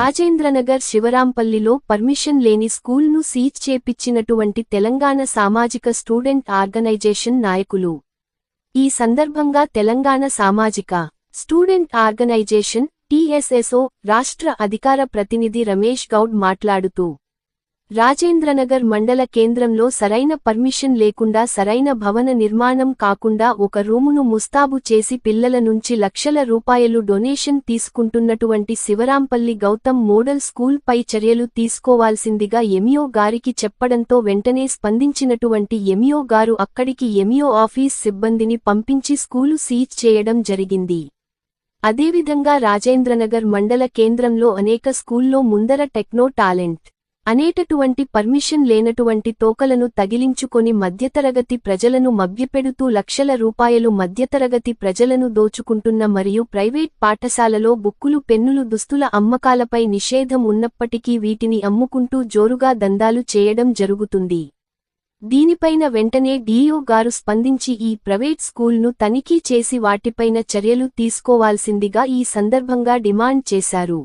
Rajendranagar శివరాంపల్లిలో permission లేని స్కూల్ను seize చేపిచ్చినటువంటి Telangana సామాజిక student organisation నాయకులు. ఈ సందర్భంగా తెలంగాణ సామాజిక స్టూడెంట్ ఆర్గనైజేషన్ టీఎస్ఎస్ఓ రాష్ట్ర అధికార ప్రతినిధి రమేష్ గౌడ్ మాట్లాడుతూ రాజేంద్రనగర్ మండల కేంద్రంలో సరైన పర్మిషన్ లేకుండా సరైన భవన నిర్మాణం కాకుండా ఒక రూమును ముస్తాబు చేసి పిల్లల నుంచి లక్షల రూపాయలు డొనేషన్ తీసుకుంటున్నటువంటి శివరాంపల్లి గౌతమ్ మోడల్ స్కూల్ పై చర్యలు తీసుకోవాల్సిందిగా ఎమియో గారికి చెప్పడంతో వెంటనే స్పందించినటువంటి ఎమియో గారు అక్కడికి ఎమియో ఆఫీస్ సిబ్బందిని పంపించి స్కూలు సీజ్ చేయడం జరిగింది. అదేవిధంగా రాజేంద్రనగర్ మండల కేంద్రంలో అనేక స్కూల్లో ముందర టెక్నో టాలెంట్ అనేటటువంటి పర్మిషన్ లేనటువంటి తోకలను తగిలించుకొని మధ్యతరగతి ప్రజలను మభ్యపెడుతూ లక్షల రూపాయలు మధ్యతరగతి ప్రజలను దోచుకుంటున్న మరియు ప్రైవేట్ పాఠశాలలో బుక్కులు పెన్నులు దుస్తుల అమ్మకాలపై నిషేధం ఉన్నప్పటికీ వీటిని అమ్ముకుంటూ జోరుగా దందాలు చేయడం జరుగుతుంది. దీనిపైన వెంటనే డీఓ గారు స్పందించి ఈ ప్రైవేట్ స్కూల్ను తనిఖీ చేసి వాటిపైన చర్యలు తీసుకోవాల్సిందిగా ఈ సందర్భంగా డిమాండ్ చేశారు.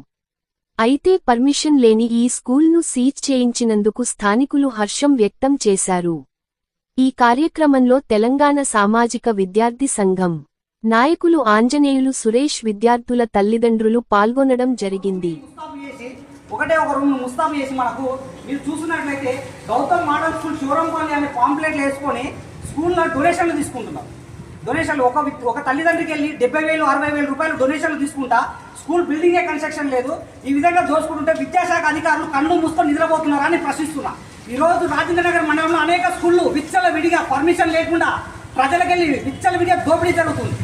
అయితే పర్మిషన్ లేని ఈ స్కూల్ను సీజ్ చేయించినందుకు స్థానికులు హర్షం వ్యక్తం చేశారు. ఈ కార్యక్రమంలో తెలంగాణ సామాజిక విద్యార్థి సంఘం నాయకులు ఆంజనేయులు సురేష్ విద్యార్థుల తల్లిదండ్రులు పాల్గొనడం జరిగింది. ఒకటే ఒక రూమ్ ముస్తాబు చేసి మనకు మీరు చూసినట్లయితే గౌతమ్ మోడల్ స్కూల్ శివరంపల్లి అనే పాంప్లెట్లు వేసుకొని స్కూల్లో డొనేషన్లు తీసుకుంటున్నారు. డొనేషన్లు ఒక ఒక తల్లిదండ్రికి వెళ్ళి డెబ్బై వేలు అరవై వేల రూపాయలు డొనేషన్లు తీసుకుంటా స్కూల్ బిల్డింగే కన్స్ట్రక్షన్ లేదు. ఈ విధంగా దోచుకుంటుంటే విద్యాశాఖ అధికారులు కళ్ళు మూసుకొని నిద్రపోతున్నారా అని ప్రశ్నిస్తున్నా. ఈరోజు రాజేంద్రనగర్ మండలంలో అనేక స్కూళ్ళు విచ్చల విడిగా పర్మిషన్ లేకుండా ప్రజలకెళ్ళి విచ్చల విడిగా దోపిడీ జరుగుతుంది.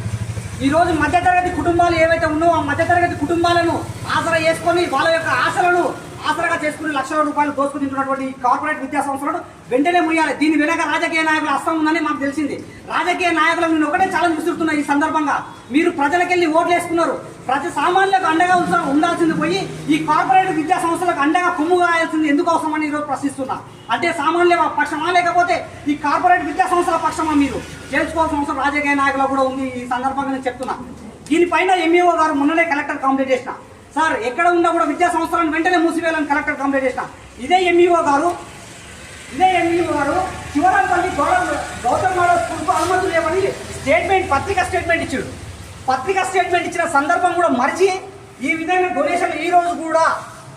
ఈరోజు మధ్యతరగతి కుటుంబాలు ఏవైతే ఉన్నాయో ఆ మధ్యతరగతి కుటుంబాలను ఆసరా చేసుకొని వాళ్ళ యొక్క ఆశలను ఆసరగా చేసుకుని లక్షల రూపాయలు దోసుకుని తింటున్నటువంటి ఈ కార్పొరేట్ విద్యా సంస్థలను వెంటనే ముయ్యాలి. దీని వెనక రాజకీయ నాయకుల అస్తం ఉందని మాకు తెలిసింది. రాజకీయ నాయకులను నేను ఒకటే ఛాలెంజ్ విసురుతున్నా ఈ సందర్భంగా. మీరు ప్రజలకెళ్ళి ఓట్లు వేసుకున్నారు. ప్రతి సామాన్యులకు అండగా ఉండాల్సింది పోయి ఈ కార్పొరేట్ విద్యా సంస్థలకు అండగా కొమ్ము కాయాల్సింది ఎందుకు అవసరమని ఈరోజు ప్రశ్నిస్తున్నా. అంటే సామాన్యుల పక్షమా లేకపోతే ఈ కార్పొరేట్ విద్యా సంస్థల పక్షమా మీరు? చేర్చుకోవాల్సిన అవసరం రాజకీయ నాయకులు కూడా ఉంది ఈ సందర్భంగా నేను చెప్తున్నా. దీనిపైన ఎంఈఓ గారు మొన్ననే కలెక్టర్ కంప్లైంట్ చేసిన. సార్ ఎక్కడ ఉన్నా కూడా విద్యా సంస్థలను వెంటనే మూసివేయాలని కలెక్టర్ కంప్లైంట్ చేసిన. ఇదే ఎంఈఓ గారు ఇదే ఎంఈఓ గారు చివరంపల్లి గౌరవ గౌతమ్ మోడల్ స్కూల్కు అనుమతి లేవని స్టేట్మెంట్ పత్రికా స్టేట్మెంట్ ఇచ్చాడు పత్రికా స్టేట్మెంట్ ఇచ్చిన సందర్భం కూడా మరిచి ఈ విధంగా డొనేషన్ ఈ రోజు కూడా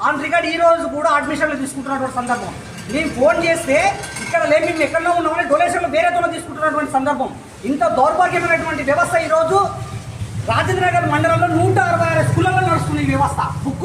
ఆన్ రికార్డ్ ఈ రోజు కూడా అడ్మిషన్లు తీసుకుంటున్నటువంటి సందర్భం. నేను ఫోన్ చేస్తే ఇక్కడ లేని మేము ఎక్కడో ఉన్నామని డొనేషన్లు వేరేతో తీసుకుంటున్నటువంటి సందర్భం. ఇంత దౌర్భాగ్యమైనటువంటి వ్యవస్థ ఈరోజు రాజేంద్ర నగర్ మండలంలో నూట అరవై ఆరు స్కూళ్ళలో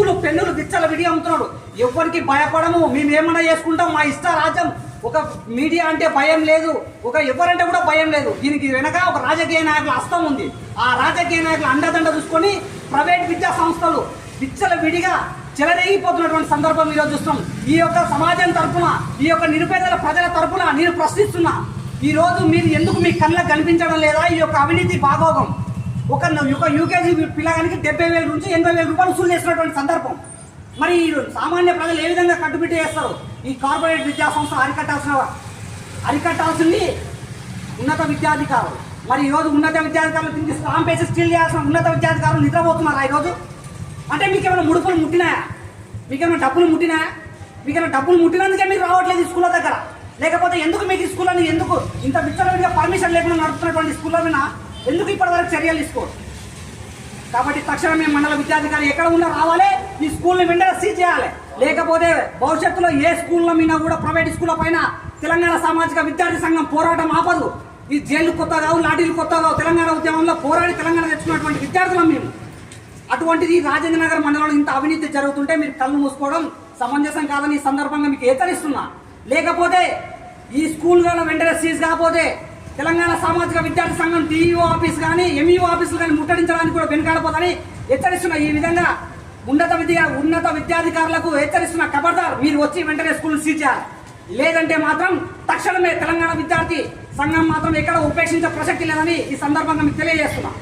నడుస్తుంది పెన్నులు విచ్చల విడి అమ్ముతున్నాడు ఎవరికి భయపడము. మేము ఏమన్నా చేసుకుంటాం? మా ఇష్ట రాజ్యం. ఒక మీడియా అంటే భయం లేదు. ఒక ఎవరంటే కూడా భయం లేదు. దీనికి వెనక ఒక రాజకీయ నాయకుల హస్తం ఉంది. ఆ రాజకీయ నాయకుల అండదండ చూసుకొని ప్రైవేట్ విద్యా సంస్థలు విచ్చల విడిగా చెలరేగిపోతున్నటువంటి సందర్భం ఈరోజు చూస్తున్నాం. ఈ యొక్క సమాజం తరఫున ఈ యొక్క నిరుపేదల ప్రజల తరఫున నేను ప్రశ్నిస్తున్నా. ఈరోజు మీరు ఎందుకు మీ కళ్ళకు కనిపించడం లేదా? ఈ యొక్క అవినీతి భాగోగం ఒక ఒక యూకేజీ పిల్లగానికి డెబ్బై వేల నుంచి ఎనభై వేల రూపాయలు వసూలు చేసినటువంటి సందర్భం. మరి ఈ సామాన్య ప్రజలు ఏ విధంగా కట్టుబిట్టి చేస్తారు? ఈ కార్పొరేట్ విద్యా సంస్థ అరికట్టాల్సిన అరికట్టాల్సింది ఉన్నత విద్యాధికారులు. మరి ఈరోజు ఉన్నత విద్యాధికారులు దీనికి స్టాంప్ వేసి స్టీల్ చేయాల్సిన ఉన్నత విద్యాధికారులు నిద్రపోతున్నారా ఈరోజు? అంటే మీకు ఏమైనా ముడుపులు ముట్టినాయా? మీకు ఏమైనా డబ్బులు ముట్టినాయా? మీకు ఏమైనా డబ్బులు ముట్టినందుకే మీరు రావట్లేదు ఈ స్కూళ్ళ దగ్గర. లేకపోతే ఎందుకు మీకు ఈ స్కూళ్ళని ఎందుకు ఇంత విచ్చలవిడిగా పర్మిషన్ లేకుండా నడుపుతున్నటువంటి స్కూళ్ళ మీద ఎందుకు ఇప్పటివరకు చర్యలు తీసుకోరు? కాబట్టి తక్షణమే మండల విద్యాధికారి ఎక్కడ ఉన్నా రావాలి ఈ స్కూల్ని వెంటనే సీజ్ చేయాలి. లేకపోతే భవిష్యత్తులో ఏ స్కూల్లో మీద కూడా ప్రైవేట్ స్కూళ్ళ పైన తెలంగాణ సామాజిక విద్యార్థి సంఘం పోరాటం ఆపదు. ఈ జైలు కొత్త కావు లాఠీలు కొత్త కావు తెలంగాణ ఉద్యమంలో పోరాడి తెలంగాణ తెచ్చుకున్నటువంటి విద్యార్థులం మేము. అటువంటిది రాజేంద్ర నగర్ మండలంలో ఇంత అవినీతి జరుగుతుంటే మీరు కళ్ళు మూసుకోవడం సమంజసం కాదని ఈ సందర్భంగా మీకు హెచ్చరిస్తున్నా. లేకపోతే ఈ స్కూల్ వెంటనే సీజ్ కాకపోతే తెలంగాణ సామాజిక విద్యార్థి సంఘం టీఈఓ ఆఫీస్ కానీ ఎంఈఓ ఆఫీసులు కానీ ముట్టడించడానికి కూడా వెనుకాడపోదని హెచ్చరిస్తున్న ఈ విధంగా ఉన్నత విద్య ఉన్నత విద్యాధికారులకు హెచ్చరిస్తున్న ఖబర్దార్ మీరు వచ్చి వెంటనే స్కూల్ సీజ్ చేయాలి. లేదంటే మాత్రం తక్షణమే తెలంగాణ విద్యార్థి సంఘం మాత్రం ఎక్కడ ఉపేక్షించే ప్రసక్తి లేదని ఈ సందర్భంగా మీకు తెలియజేస్తున్నాం.